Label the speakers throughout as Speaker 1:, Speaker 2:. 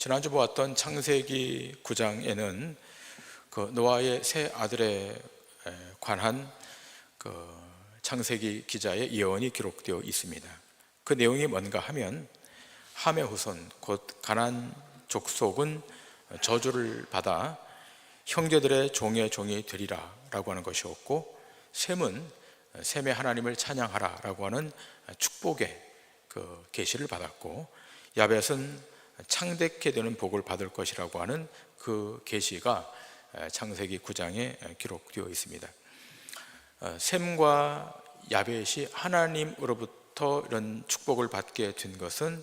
Speaker 1: 지난주 보았던 창세기 9장에는 그 노아의 세 아들에 관한 그 창세기 기자의 예언이 기록되어 있습니다. 그 내용이 뭔가 하면 함의 후손 곧 가난 족속은 저주를 받아 형제들의 종의 종이 되리라라고 하는 것이었고 셈은 셈의 하나님을 찬양하라라고 하는 축복의 그 계시를 받았고 야벳은 창대케 되는 복을 받을 것이라고 하는 그 계시가 창세기 9장에 기록되어 있습니다. 어, 셈과 야벳이 하나님으로부터 이런 축복을 받게 된 것은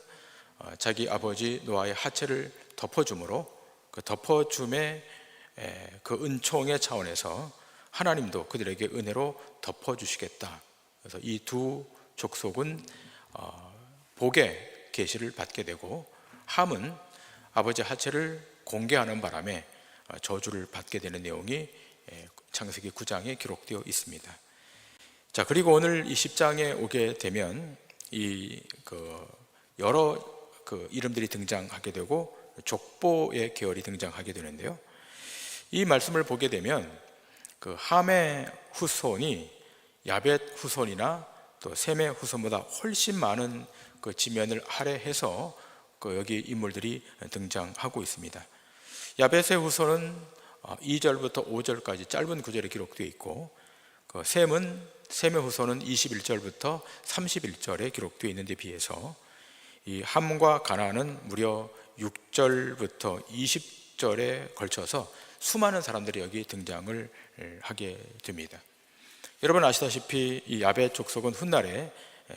Speaker 1: 어, 자기 아버지 노아의 하체를 덮어줌으로 그 덮어줌의 그 은총의 차원에서 하나님도 그들에게 은혜로 덮어주시겠다. 그래서 이 두 족속은 어, 복의 계시를 받게 되고 함은 아버지 하체를 공개하는 바람에 저주를 받게 되는 내용이 창세기 9장에 기록되어 있습니다. 자, 그리고 오늘 이 10장에 오게 되면 이 그 여러 그 이름들이 등장하게 되고 족보의 계열이 등장하게 되는데요. 이 말씀을 보게 되면 그 함의 후손이 야벳 후손이나 또 셈의 후손보다 훨씬 많은 그 지면을 할애해서 그 여기 인물들이 등장하고 있습니다. 야벳의 후손은 2절부터 어, 5절까지 짧은 구절에 기록되어 있고 그 셈은 셈의 후손은 21절부터 31절에 기록되어 있는데 비해서 이 함과 가나는 무려 6절부터 20절에 걸쳐서 수많은 사람들이 여기 등장을 하게 됩니다. 여러분 아시다시피 이 야벳 족속은 훗날에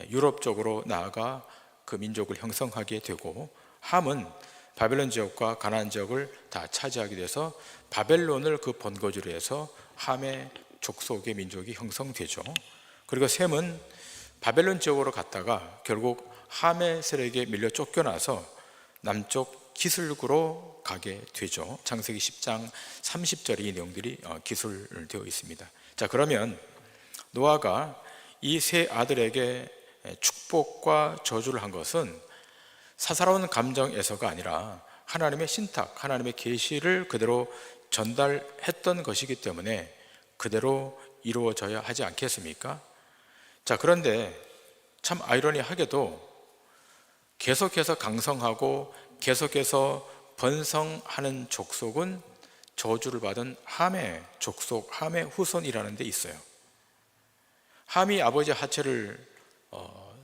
Speaker 1: 유럽 쪽으로 나아가 그 민족을 형성하게 되고 함은 바벨론 지역과 가나안 지역을 다 차지하게 돼서 바벨론을 그 본거지로 해서 함의 족속의 민족이 형성되죠. 그리고 셈은 바벨론 지역으로 갔다가 결국 함의 세력에 밀려 쫓겨나서 남쪽 기술구로 가게 되죠. 창세기 10장 30절에 이 내용들이 어, 기술되어 있습니다. 자, 그러면 노아가 이 세 아들에게 축복과 저주를 한 것은 사사로운 감정에서가 아니라 하나님의 신탁, 하나님의 계시를 그대로 전달했던 것이기 때문에 그대로 이루어져야 하지 않겠습니까? 자, 그런데 참 아이러니하게도 계속해서 강성하고 계속해서 번성하는 족속은 저주를 받은 함의 족속, 함의 후손이라는 데 있어요. 함이 아버지 하체를 어,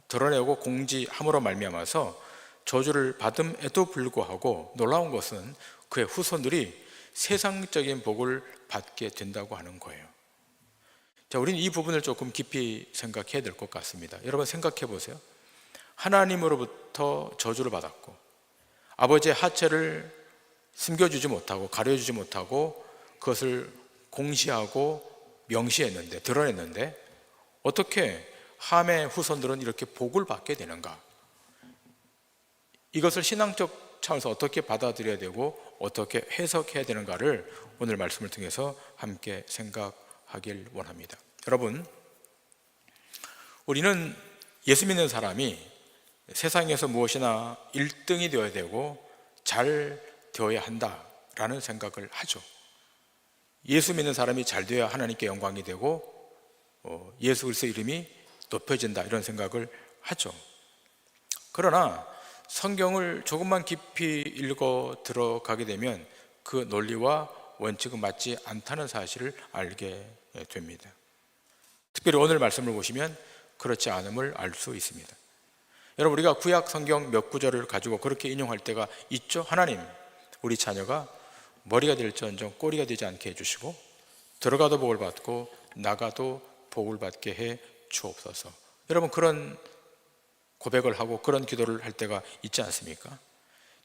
Speaker 1: 드러내고 공지함으로 말미암아서 저주를 받음에도 불구하고 놀라운 것은 그의 후손들이 세상적인 복을 받게 된다고 하는 거예요. 자, 우리는 이 부분을 조금 깊이 생각해야 될 것 같습니다. 여러분 생각해 보세요. 하나님으로부터 저주를 받았고 아버지의 하체를 숨겨주지 못하고 가려주지 못하고 그것을 공시하고 명시했는데 드러냈는데 어떻게 함의 후손들은 이렇게 복을 받게 되는가? 이것을 신앙적 차원에서 어떻게 받아들여야 되고 어떻게 해석해야 되는가를 오늘 말씀을 통해서 함께 생각하길 원합니다. 여러분, 우리는 예수 믿는 사람이 세상에서 무엇이나 1등이 되어야 되고 잘 되어야 한다라는 생각을 하죠. 예수 믿는 사람이 잘 되어야 하나님께 영광이 되고 어, 예수 그리스도 이름이 높여진다 이런 생각을 하죠. 그러나 성경을 조금만 깊이 읽어 들어가게 되면 그 논리와 원칙은 맞지 않다는 사실을 알게 됩니다. 특별히 오늘 말씀을 보시면 그렇지 않음을 알 수 있습니다. 여러분 우리가 구약 성경 몇 구절을 가지고 그렇게 인용할 때가 있죠. 하나님, 우리 자녀가 머리가 될지언정 꼬리가 되지 않게 해주시고 들어가도 복을 받고 나가도 복을 받게 해 주옵소서. 여러분 그런 고백을 하고 그런 기도를 할 때가 있지 않습니까?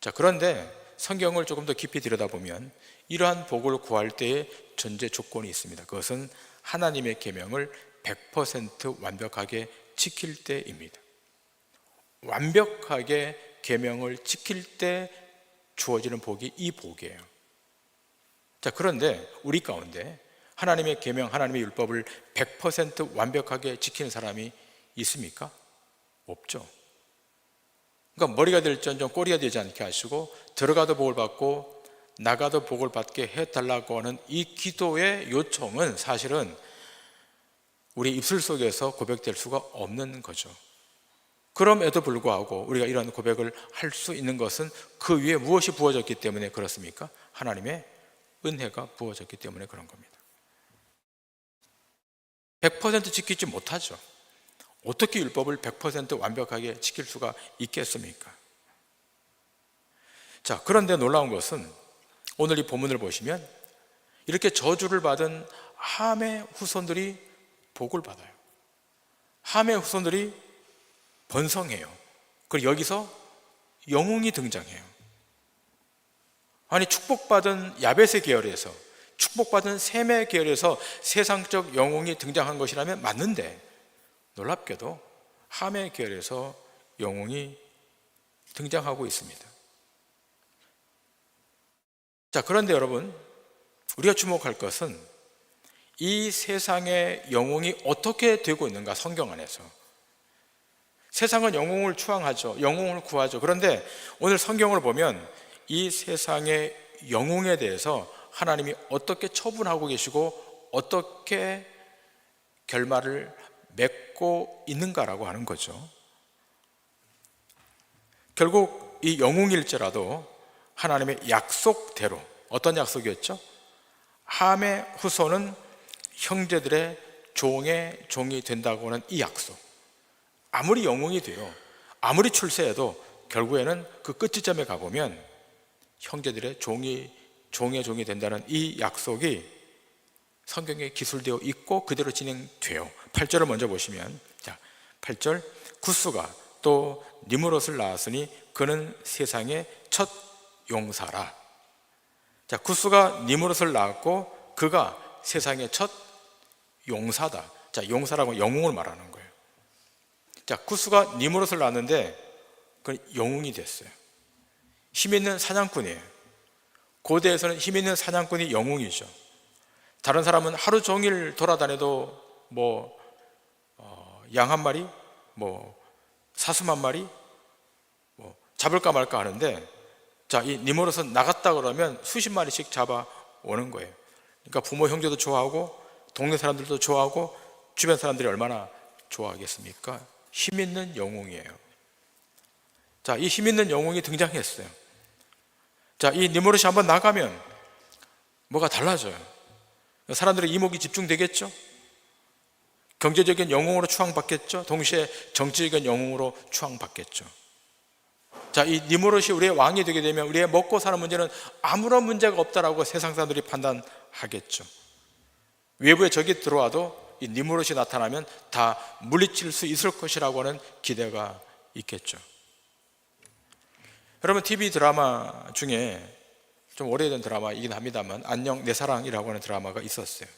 Speaker 1: 자, 그런데 성경을 조금 더 깊이 들여다보면 이러한 복을 구할 때의 전제 조건이 있습니다. 그것은 하나님의 계명을 100% 완벽하게 지킬 때입니다. 완벽하게 계명을 지킬 때 주어지는 복이 이 복이에요. 자, 그런데 우리 가운데 하나님의 계명, 하나님의 율법을 100% 완벽하게 지키는 사람이 있습니까? 없죠. 그러니까 머리가 될지언정 꼬리가 되지 않게 하시고 들어가도 복을 받고 나가도 복을 받게 해달라고 하는 이 기도의 요청은 사실은 우리 입술 속에서 고백될 수가 없는 거죠. 그럼에도 불구하고 우리가 이런 고백을 할 수 있는 것은 그 위에 무엇이 부어졌기 때문에 그렇습니까? 하나님의 은혜가 부어졌기 때문에 그런 겁니다. 100% 지키지 못하죠. 어떻게 율법을 100% 완벽하게 지킬 수가 있겠습니까? 자, 그런데 놀라운 것은 오늘 이 본문을 보시면 이렇게 저주를 받은 함의 후손들이 복을 받아요. 함의 후손들이 번성해요. 그리고 여기서 영웅이 등장해요. 아니 축복받은 야베스 계열에서 축복받은 셈의 계열에서 세상적 영웅이 등장한 것이라면 맞는데 놀랍게도 함의 계열에서 영웅이 등장하고 있습니다. 자, 그런데 여러분, 우리가 주목할 것은 이 세상의 영웅이 어떻게 되고 있는가 성경 안에서 세상은 영웅을 추앙하죠. 영웅을 구하죠. 그런데 오늘 성경을 보면 이 세상의 영웅에 대해서 하나님이 어떻게 처분하고 계시고 어떻게 결말을 맺고 있는가라고 하는 거죠. 결국 이 영웅일지라도 하나님의 약속대로 어떤 약속이었죠? 함의 후손은 형제들의 종의 종이 된다고 하는 이 약속. 아무리 영웅이 돼요. 아무리 출세해도 결국에는 그 끝지점에 가보면 형제들의 종이 종의 종이 된다는 이 약속이 성경에 기술되어 있고 그대로 진행돼요. 8절을 먼저 보시면 자, 8절 구스가 또 니무롯을 낳았으니 그는 세상의 첫 용사라. 자, 구스가 니무롯을 낳았고 그가 세상의 첫 용사다. 자, 용사라고 영웅을 말하는 거예요. 자, 구스가 니무롯을 낳았는데 그 영웅이 됐어요. 힘 있는 사냥꾼이에요. 고대에서는 힘 있는 사냥꾼이 영웅이죠. 다른 사람은 하루 종일 돌아다녀도 뭐, 어, 양한 마리, 뭐, 사슴 한 마리, 뭐, 잡을까 말까 하는데, 자, 이 니모롯은 나갔다 그러면 수십 마리씩 잡아 오는 거예요. 그러니까 부모 형제도 좋아하고, 동네 사람들도 좋아하고, 주변 사람들이 얼마나 좋아하겠습니까? 힘 있는 영웅이에요. 자, 이 힘 있는 영웅이 등장했어요. 자, 이 니모롯이 한번 나가면 뭐가 달라져요. 사람들의 이목이 집중되겠죠? 경제적인 영웅으로 추앙받겠죠? 동시에 정치적인 영웅으로 추앙받겠죠. 자, 이 니모롯이 우리의 왕이 되게 되면 우리의 먹고 사는 문제는 아무런 문제가 없다라고 세상 사람들이 판단하겠죠. 외부에 적이 들어와도 이 니모롯이 나타나면 다 물리칠 수 있을 것이라고 하는 기대가 있겠죠. 여러분 TV 드라마 중에 좀 오래된 드라마이긴 합니다만 안녕 내 사랑이라고 하는 드라마가 있었어요.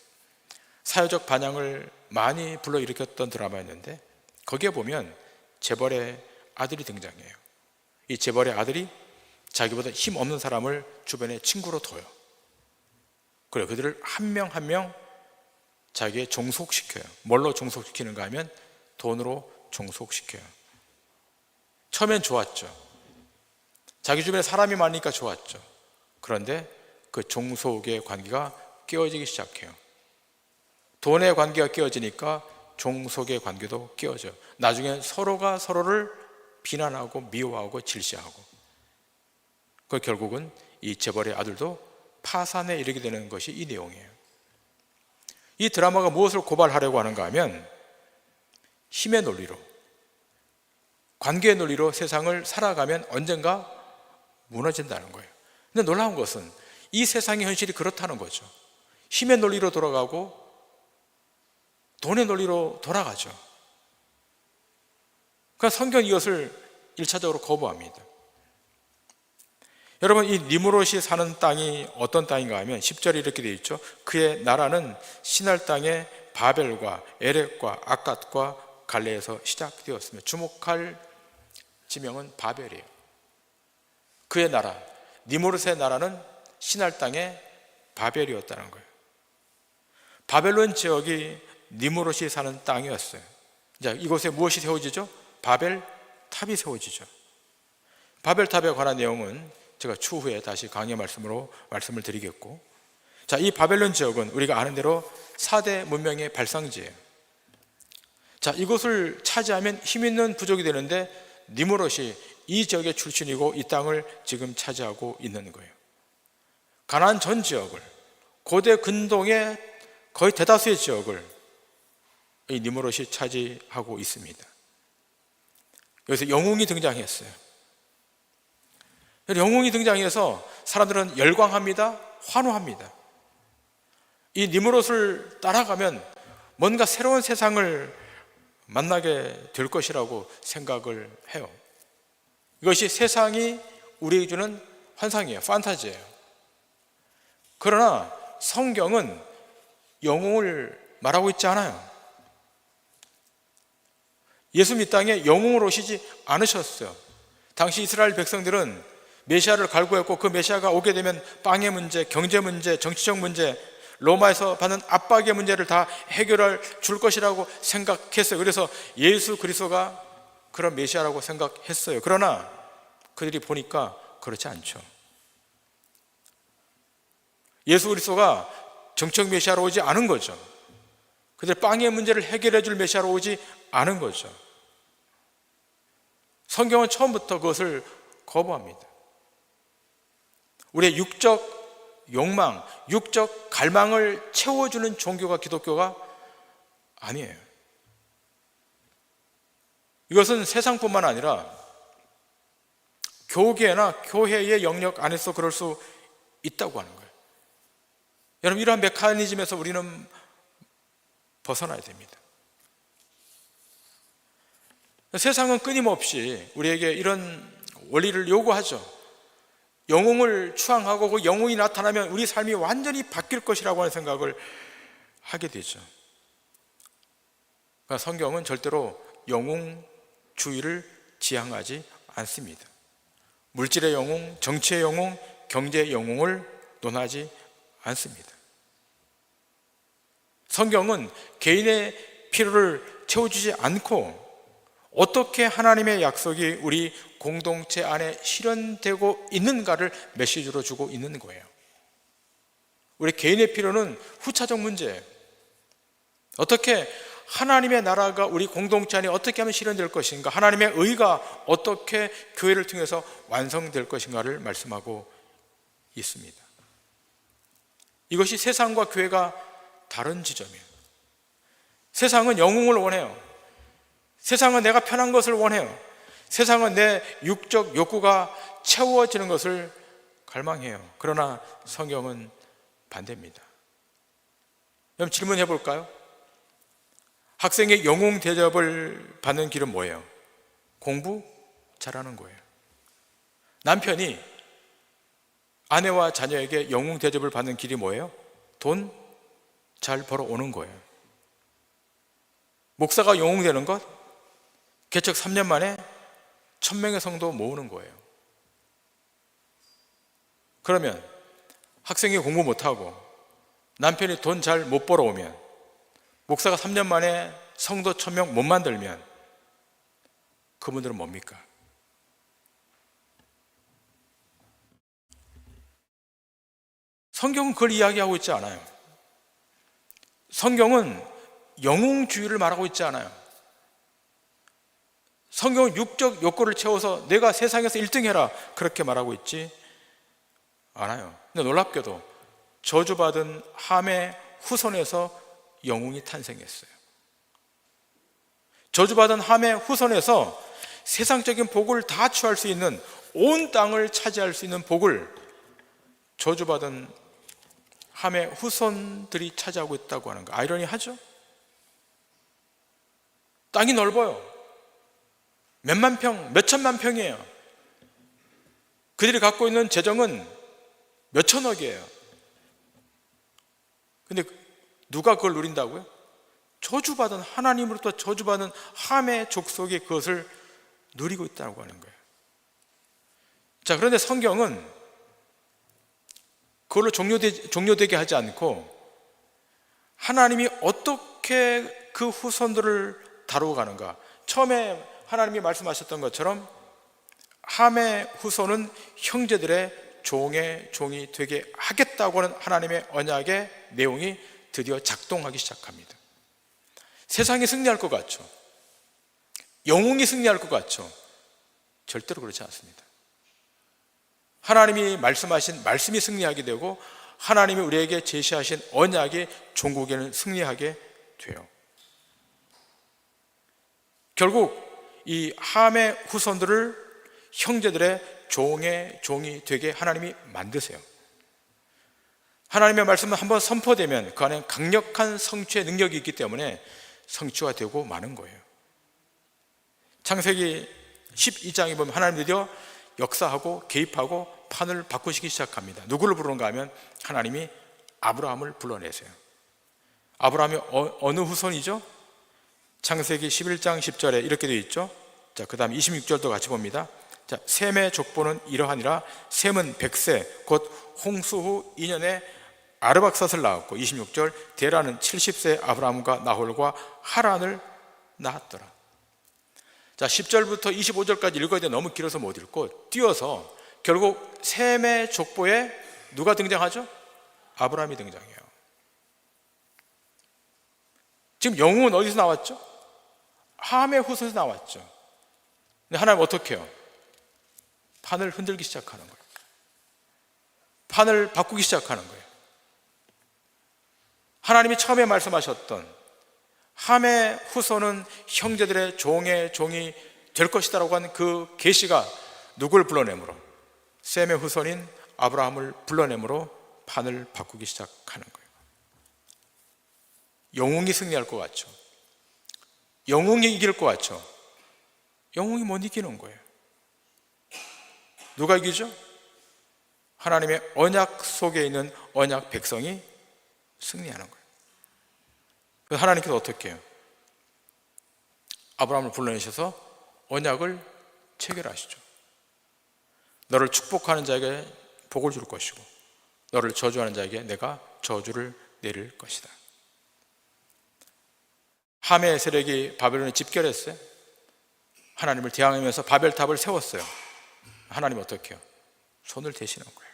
Speaker 1: 사회적 반향을 많이 불러일으켰던 드라마였는데 거기에 보면 재벌의 아들이 등장해요. 이 재벌의 아들이 자기보다 힘 없는 사람을 주변에 친구로 둬요. 그래 그들을 한 명 한 명 자기의 종속시켜요. 뭘로 종속시키는가 하면 돈으로 종속시켜요. 처음엔 좋았죠. 자기 주변에 사람이 많으니까 좋았죠. 그런데 그 종속의 관계가 깨어지기 시작해요. 돈의 관계가 깨어지니까 종속의 관계도 깨어져요. 나중에 서로가 서로를 비난하고 미워하고 질시하고. 그 결국은 이 재벌의 아들도 파산에 이르게 되는 것이 이 내용이에요. 이 드라마가 무엇을 고발하려고 하는가 하면 힘의 논리로, 관계의 논리로 세상을 살아가면 언젠가 무너진다는 거예요. 근데 놀라운 것은 이 세상의 현실이 그렇다는 거죠. 힘의 논리로 돌아가고 돈의 논리로 돌아가죠. 그러니까 성경 이것을 일차적으로 거부합니다. 여러분 이 니무롯이 사는 땅이 어떤 땅인가 하면 10절에 이렇게 되어 있죠. 그의 나라는 신할 땅의 바벨과 에렉과 아갓과 갈레에서 시작되었습니다. 주목할 지명은 바벨이에요. 그의 나라, 니무롯의 나라는 신할 땅의 바벨이었다는 거예요. 바벨론 지역이 니무롯이 사는 땅이었어요. 자, 이곳에 무엇이 세워지죠? 바벨 탑이 세워지죠. 바벨 탑에 관한 내용은 제가 추후에 다시 강의 말씀으로 말씀을 드리겠고 자, 이 바벨론 지역은 우리가 아는 대로 4대 문명의 발상지예요. 자, 이곳을 차지하면 힘 있는 부족이 되는데 니무롯이 이 지역의 출신이고 이 땅을 지금 차지하고 있는 거예요. 가나안 전 지역을 고대 근동의 거의 대다수의 지역을 이 니무롯이 차지하고 있습니다. 여기서 영웅이 등장했어요. 영웅이 등장해서 사람들은 열광합니다. 환호합니다. 이 니무롯을 따라가면 뭔가 새로운 세상을 만나게 될 것이라고 생각을 해요. 이것이 세상이 우리에게 주는 환상이에요. 판타지예요. 그러나 성경은 영웅을 말하고 있지 않아요. 예수 이 땅에 영웅으로 오시지 않으셨어요. 당시 이스라엘 백성들은 메시아를 갈구했고 그 메시아가 오게 되면 빵의 문제, 경제 문제, 정치적 문제, 로마에서 받는 압박의 문제를 다 해결할 줄 것이라고 생각했어요. 그래서 예수 그리스도가 그런 메시아라고 생각했어요. 그러나 그들이 보니까 그렇지 않죠. 예수 그리스도가 정책 메시아로 오지 않은 거죠. 그들 빵의 문제를 해결해 줄 메시아로 오지 않은 거죠. 성경은 처음부터 그것을 거부합니다. 우리의 육적 욕망, 육적 갈망을 채워주는 종교가 기독교가 아니에요. 이것은 세상뿐만 아니라 교계나 교회의 영역 안에서 그럴 수 있다고 하는 거예요. 여러분, 이러한 메커니즘에서 우리는 벗어나야 됩니다. 세상은 끊임없이 우리에게 이런 원리를 요구하죠. 영웅을 추앙하고 그 영웅이 나타나면 우리 삶이 완전히 바뀔 것이라고 하는 생각을 하게 되죠. 그러니까 성경은 절대로 영웅 주의를 지향하지 않습니다. 물질의 영웅, 정치의 영웅, 경제의 영웅을 논하지 않습니다. 성경은 개인의 필요를 채워주지 않고 어떻게 하나님의 약속이 우리 공동체 안에 실현되고 있는가를 메시지로 주고 있는 거예요. 우리 개인의 필요는 후차적 문제예요. 어떻게 하나님의 나라가 우리 공동체 안에 어떻게 하면 실현될 것인가, 하나님의 의가 어떻게 교회를 통해서 완성될 것인가를 말씀하고 있습니다. 이것이 세상과 교회가 다른 지점이에요. 세상은 영웅을 원해요. 세상은 내가 편한 것을 원해요. 세상은 내 육적 욕구가 채워지는 것을 갈망해요. 그러나 성경은 반대입니다. 그럼 질문해 볼까요? 학생의 영웅 대접을 받는 길은 뭐예요? 공부 잘하는 거예요. 남편이 아내와 자녀에게 영웅 대접을 받는 길이 뭐예요? 돈 잘 벌어 오는 거예요. 목사가 영웅 되는 것? 개척 3년 만에 천명의 성도 모으는 거예요. 그러면 학생이 공부 못하고 남편이 돈 잘 못 벌어오면 목사가 3년 만에 성도 천명 못 만들면 그분들은 뭡니까? 성경은 그걸 이야기하고 있지 않아요. 성경은 영웅주의를 말하고 있지 않아요. 성경은 육적 욕구를 채워서 내가 세상에서 1등 해라. 그렇게 말하고 있지 않아요. 근데 놀랍게도 저주받은 함의 후손에서 영웅이 탄생했어요. 저주받은 함의 후손에서 세상적인 복을 다 취할 수 있는 온 땅을 차지할 수 있는 복을 저주받은 함의 후손들이 차지하고 있다고 하는 거 아이러니하죠? 땅이 넓어요. 몇만 평, 몇천만 평이에요. 그들이 갖고 있는 재정은 몇천억이에요. 근데 누가 그걸 누린다고요? 저주받은 하나님으로부터 저주받은 함의 족속이 그것을 누리고 있다고 하는 거예요. 자, 그런데 성경은 그걸로 종료되, 종료되게 하지 않고 하나님이 어떻게 그 후손들을 다루어 가는가. 처음에 하나님이 말씀하셨던 것처럼 함의 후손은 형제들의 종의 종이 되게 하겠다고 하는 하나님의 언약의 내용이 드디어 작동하기 시작합니다. 세상이 승리할 것 같죠? 영웅이 승리할 것 같죠? 절대로 그렇지 않습니다. 하나님이 말씀하신 말씀이 승리하게 되고 하나님이 우리에게 제시하신 언약의 종국에는 승리하게 돼요. 결국 이 함의 후손들을 형제들의 종의 종이 되게 하나님이 만드세요. 하나님의 말씀은 한번 선포되면 그 안에 강력한 성취의 능력이 있기 때문에 성취가 되고 마는 거예요. 창세기 12장에 보면 하나님 드디어 역사하고 개입하고 판을 바꾸시기 시작합니다. 누구를 부르는가 하면 하나님이 아브라함을 불러내세요. 아브라함이 어, 느 후손이죠? 창세기 11장 10절에 이렇게 되어 있죠. 자, 그 다음 26절도 같이 봅니다. 자, 셈의 족보는 이러하니라 셈은 100세 곧 홍수 후 2년에 아르박삿을 낳았고 26절 데라는 70세 아브라함과 나홀과 하란을 낳았더라. 자, 10절부터 25절까지 읽어야 돼 너무 길어서 못 읽고 띄어서 결국 셈의 족보에 누가 등장하죠? 아브라함이 등장해요. 지금 영웅은 어디서 나왔죠? 함의 후손에서 나왔죠. 근데 하나님 어떻게 해요? 판을 흔들기 시작하는 거예요. 판을 바꾸기 시작하는 거예요. 하나님이 처음에 말씀하셨던 함의 후손은 형제들의 종의 종이 될 것이다라고 한 그 계시가 누굴 불러내므로 셈의 후손인 아브라함을 불러내므로 판을 바꾸기 시작하는 거예요. 영웅이 승리할 것 같죠. 영웅이 이길 것 같죠. 영웅이 못 이기는 거예요. 누가 이기죠? 하나님의 언약 속에 있는 언약 백성이 승리하는 거예요. 하나님께서 어떻게 해요? 아브라함을 불러내셔서 언약을 체결하시죠. 너를 축복하는 자에게 복을 줄 것이고 너를 저주하는 자에게 내가 저주를 내릴 것이다. 함의 세력이 바벨론에 집결했어요. 하나님을 대항하면서 바벨탑을 세웠어요. 하나님 어떻게 해요? 손을 대시는 거예요.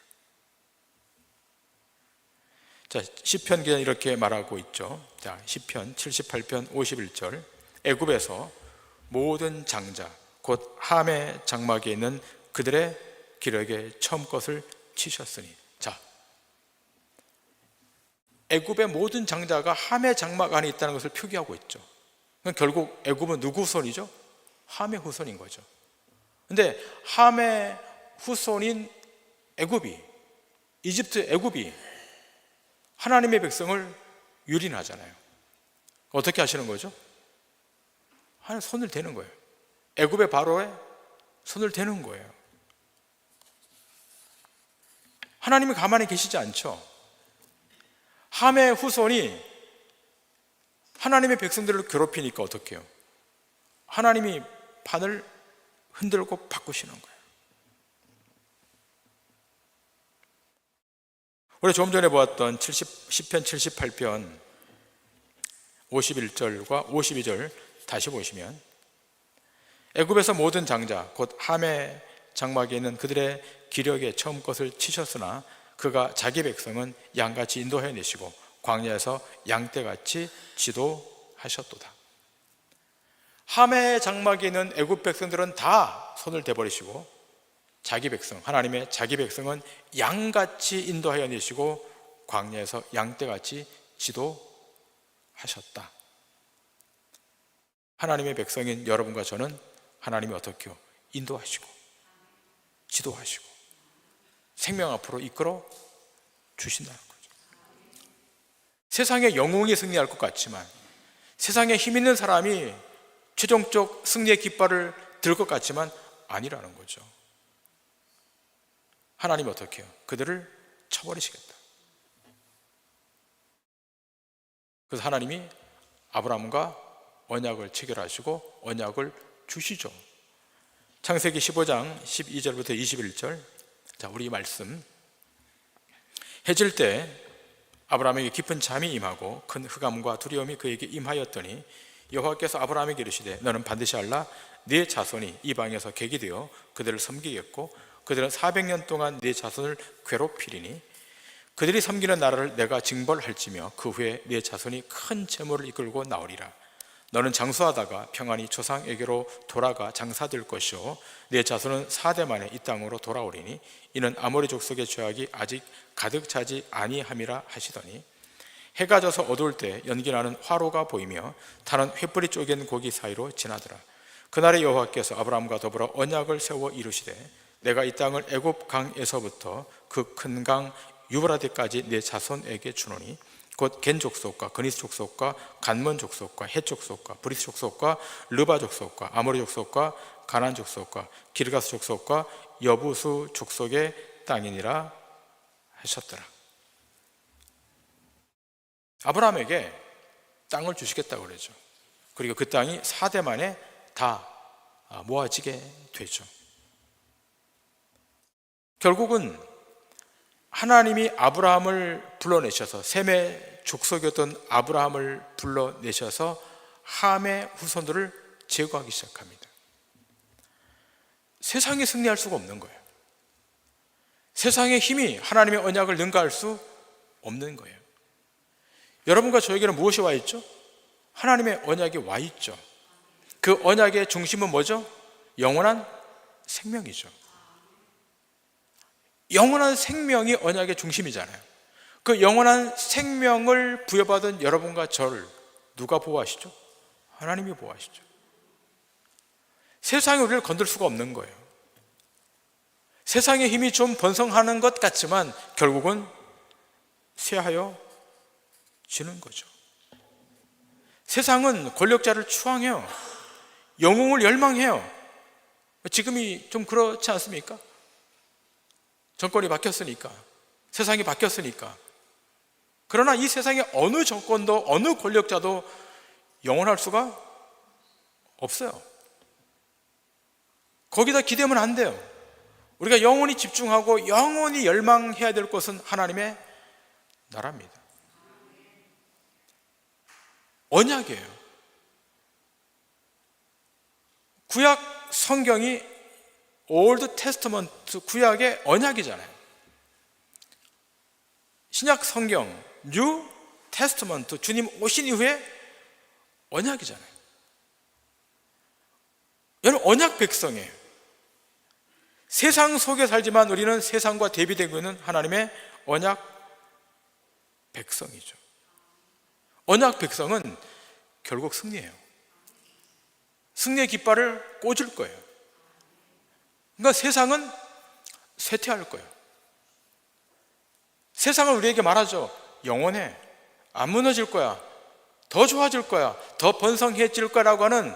Speaker 1: 자, 시편 기자 이렇게 말하고 있죠. 자, 시편 78편 51절. 애굽에서 모든 장자 곧 함의 장막에 있는 그들의 기력에 처음 것을 치셨으니. 자. 애굽의 모든 장자가 함의 장막 안에 있다는 것을 표기하고 있죠. 결국 애굽은 누구 후손이죠? 함의 후손인 거죠. 근데 함의 후손인 애굽이 이집트 애굽이 하나님의 백성을 유린하잖아요. 어떻게 하시는 거죠? 하나 손을 대는 거예요. 애굽의 바로에 손을 대는 거예요. 하나님이 가만히 계시지 않죠. 함의 후손이 하나님의 백성들을 괴롭히니까 어떻게 해요? 하나님이 판을 흔들고 바꾸시는 거예요. 우리 조금 전에 보았던 70, 10편 78편 51절과 52절 다시 보시면 애굽에서 모든 장자 곧 함의 장막에 있는 그들의 기력에 처음 것을 치셨으나 그가 자기 백성은 양같이 인도해 내시고 광야에서 양떼같이 지도하셨도다. 함의 장막에 있는 애굽 백성들은 다 손을 대버리시고 자기 백성 하나님의 자기 백성은 양같이 인도하여 내시고 광야에서 양떼같이 지도하셨다. 하나님의 백성인 여러분과 저는 하나님이 어떻게요? 인도하시고 지도하시고 생명 앞으로 이끌어 주신다는 거죠. 세상의 영웅이 승리할 것 같지만 세상에 힘 있는 사람이 최종적 승리의 깃발을 들 것 같지만 아니라는 거죠. 하나님 어떻게 해요? 그들을 쳐버리시겠다. 그래서 하나님이 아브라함과 언약을 체결하시고 언약을 주시죠. 창세기 15장 12절부터 21절. 자, 우리 말씀. 해질 때 아브라함에게 깊은 잠이 임하고 큰 흑암과 두려움이 그에게 임하였더니 여호와께서 아브라함에게 이르시되 너는 반드시 알라 네 자손이 이방에서 객이 되어 그들을 섬기겠고 그들은 400년 동안 네 자손을 괴롭히리니 그들이 섬기는 나라를 내가 징벌할지며 그 후에 네 자손이 큰 재물을 이끌고 나오리라. 너는 장수하다가 평안히 조상에게로 돌아가 장사될 것이요. 네 자손은 4대 만에 이 땅으로 돌아오리니 이는 아모리 족속의 죄악이 아직 가득 차지 아니함이라 하시더니 해가 져서 어두울 때 연기 나는 화로가 보이며 타는 횃불이 쪼갠 고기 사이로 지나더라. 그날에 여호와께서 아브라함과 더불어 언약을 세워 이루시되 내가 이 땅을 애굽 강에서부터 그 큰 강 유브라데까지 내 자손에게 주노니 곧 겐 족속과 그니스 족속과 간몬 족속과 헷 족속과 브리스 족속과 르바 족속과 아모리 족속과 가난 족속과 기르가스 족속과 여부수 족속의 땅이니라 하셨더라. 아브라함에게 땅을 주시겠다고 그러죠. 그리고 그 땅이 4대 만에 다 모아지게 되죠. 결국은 하나님이 아브라함을 불러내셔서 셈의 족속이었던 아브라함을 불러내셔서 함의 후손들을 제거하기 시작합니다. 세상이 승리할 수가 없는 거예요. 세상의 힘이 하나님의 언약을 능가할 수 없는 거예요. 여러분과 저에게는 무엇이 와 있죠? 하나님의 언약이 와 있죠. 그 언약의 중심은 뭐죠? 영원한 생명이죠. 영원한 생명이 언약의 중심이잖아요. 그 영원한 생명을 부여받은 여러분과 저를 누가 보호하시죠? 하나님이 보호하시죠. 세상이 우리를 건들 수가 없는 거예요. 세상의 힘이 좀 번성하는 것 같지만 결국은 쇠하여 지는 거죠. 세상은 권력자를 추앙해요. 영웅을 열망해요. 지금이 좀 그렇지 않습니까? 정권이 바뀌었으니까. 세상이 바뀌었으니까. 그러나 이 세상의 어느 정권도 어느 권력자도 영원할 수가 없어요. 거기다 기대면 안 돼요. 우리가 영원히 집중하고 영원히 열망해야 될 것은 하나님의 나라입니다. 언약이에요. 구약 성경이 올드 테스터먼트 구약의 언약이잖아요. 신약 성경 뉴 테스터먼트 주님 오신 이후에 언약이잖아요. 여러분 언약 백성이에요. 세상 속에 살지만 우리는 세상과 대비되고 있는 하나님의 언약 백성이죠. 언약 백성은 결국 승리해요. 승리의 깃발을 꽂을 거예요. 그러니까 세상은 쇠퇴할 거예요. 세상은 우리에게 말하죠. 영원해. 안 무너질 거야. 더 좋아질 거야. 더 번성해질 거라고 하는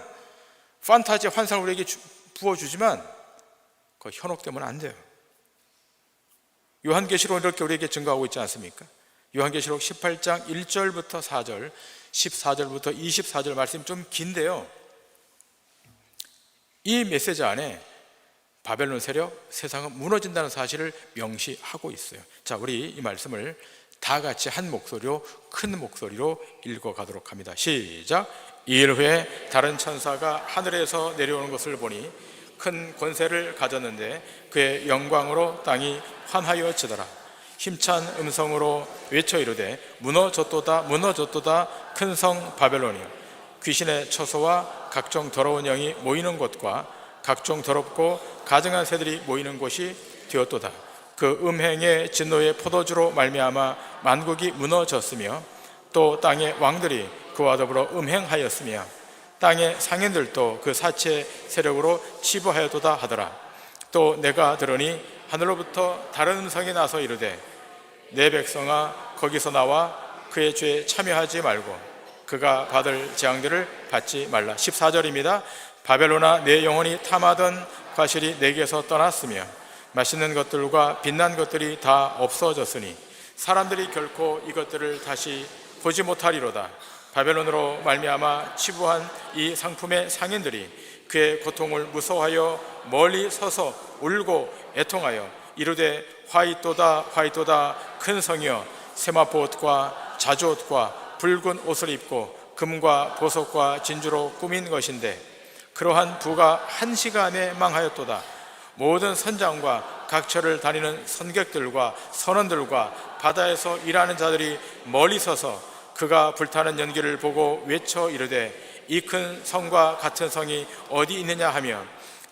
Speaker 1: 판타지 환상을 우리에게 부어주지만 그 현혹되면 안 돼요. 요한계시록 이렇게 우리에게 증거하고 있지 않습니까? 요한계시록 18장 1절부터 4절, 14절부터 24절 말씀이 좀 긴데요. 이 메시지 안에 바벨론 세력, 세상은 무너진다는 사실을 명시하고 있어요. 자, 우리 이 말씀을 다 같이 한 목소리로 큰 목소리로 읽어 가도록 합니다. 시작. 이일 후에 다른 천사가 하늘에서 내려오는 것을 보니 큰 권세를 가졌는데 그의 영광으로 땅이 환하여 지더라. 힘찬 음성으로 외쳐 이르되 무너졌도다 무너졌도다 큰 성 바벨론이여 귀신의 처소와 각종 더러운 영이 모이는 곳과 각종 더럽고 가증한 새들이 모이는 곳이 되었도다. 그 음행의 진노의 포도주로 말미암아 만국이 무너졌으며 또 땅의 왕들이 그와 더불어 음행하였으며 땅의 상인들도 그 사체 세력으로 치부하였도다 하더라. 또 내가 들으니 하늘로부터 다른 음성이 나서 이르되 내 백성아 거기서 나와 그의 죄에 참여하지 말고 그가 받을 재앙들을 받지 말라. 14절입니다. 바벨로나 내 영혼이 탐하던 과실이 내게서 떠났으며 맛있는 것들과 빛난 것들이 다 없어졌으니 사람들이 결코 이것들을 다시 보지 못하리로다. 바벨론으로 말미암아 치부한 이 상품의 상인들이 그의 고통을 무서워하여 멀리 서서 울고 애통하여 이르되 화이또다 화이또다 큰 성이여 세마포 옷과 자주 옷과 붉은 옷을 입고 금과 보석과 진주로 꾸민 것인데 그러한 부가 한 시간에 망하였도다. 모든 선장과 각처를 다니는 선객들과 선원들과 바다에서 일하는 자들이 멀리 서서 그가 불타는 연기를 보고 외쳐 이르되 이 큰 성과 같은 성이 어디 있느냐 하며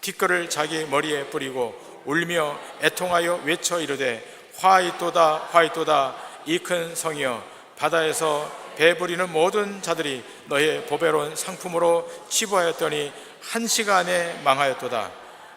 Speaker 1: 티끌을 자기 머리에 뿌리고 울며 애통하여 외쳐 이르되 화이또다 화이또다 이 큰 성이여 바다에서 배부리는 모든 자들이 너의 보배로운 상품으로 치부하였더니 한 시간에 망하였도다.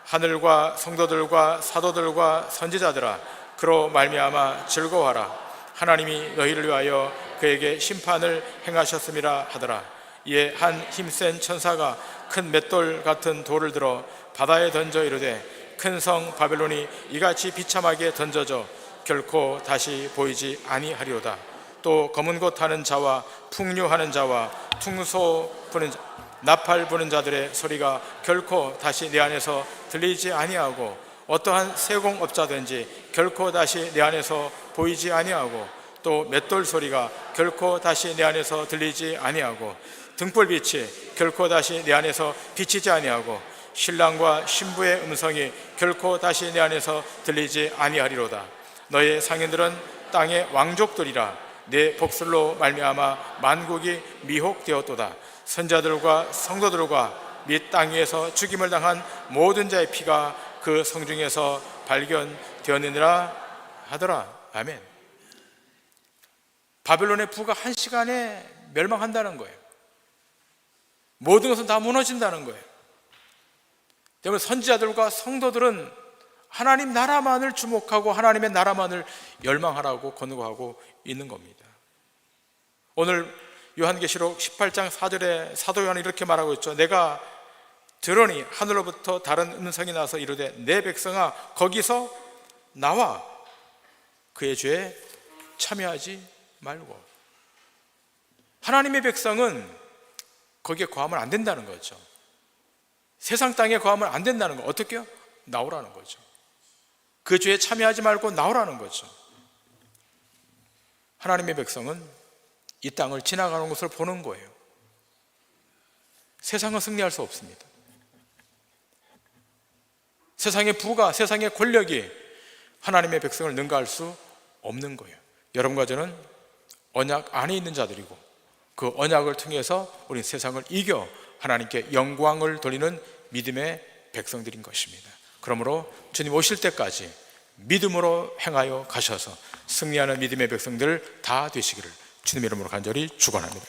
Speaker 1: 하늘과 성도들과 사도들과 선지자들아 그로 말미암아 즐거워하라. 하나님이 너희를 위하여 그에게 심판을 행하셨음이라 하더라. 이에 한 힘센 천사가 큰 맷돌 같은 돌을 들어 바다에 던져 이르되 큰 성 바벨론이 이같이 비참하게 던져져 결코 다시 보이지 아니하리로다. 또 검은 곳 타는 자와 풍류하는 자와 퉁소 부는 자, 나팔 부는 자들의 소리가 결코 다시 내 안에서 들리지 아니하고 어떠한 세공업자든지 결코 다시 내 안에서 보이지 아니하고 또 맷돌 소리가 결코 다시 내 안에서 들리지 아니하고 등불빛이 결코 다시 내 안에서 비치지 아니하고 신랑과 신부의 음성이 결코 다시 내 안에서 들리지 아니하리로다. 너의 상인들은 땅의 왕족들이라 내 복술로 말미암아 만국이 미혹되었도다 선자들과 성도들과 및땅 위에서 죽임을 당한 모든 자의 피가 그 성중에서 발견되었느니라 하더라. 아멘. 바벨론의 부가 한 시간에 멸망한다는 거예요. 모든 것은 다 무너진다는 거예요. 때문에 선지자들과 성도들은 하나님 나라만을 주목하고 하나님의 나라만을 열망하라고 권고하고 있는 겁니다. 오늘 요한계시록 18장 4절에 사도 요한이 이렇게 말하고 있죠. 내가 들으니 하늘로부터 다른 음성이 나서 이르되 내 백성아 거기서 나와 그의 죄에 참여하지 말고 하나님의 백성은 거기에 거하면 안 된다는 거죠. 세상 땅에 거하면 안 된다는 거 어떻게요? 나오라는 거죠. 그 죄에 참여하지 말고 나오라는 거죠. 하나님의 백성은 이 땅을 지나가는 것을 보는 거예요. 세상은 승리할 수 없습니다. 세상의 부가, 세상의 권력이 하나님의 백성을 능가할 수 없는 거예요. 여러분과 저는 언약 안에 있는 자들이고 그 언약을 통해서 우리 세상을 이겨 하나님께 영광을 돌리는 믿음의 백성들인 것입니다. 그러므로 주님 오실 때까지 믿음으로 행하여 가셔서 승리하는 믿음의 백성들 다 되시기를 주님 이름으로 간절히 축원합니다.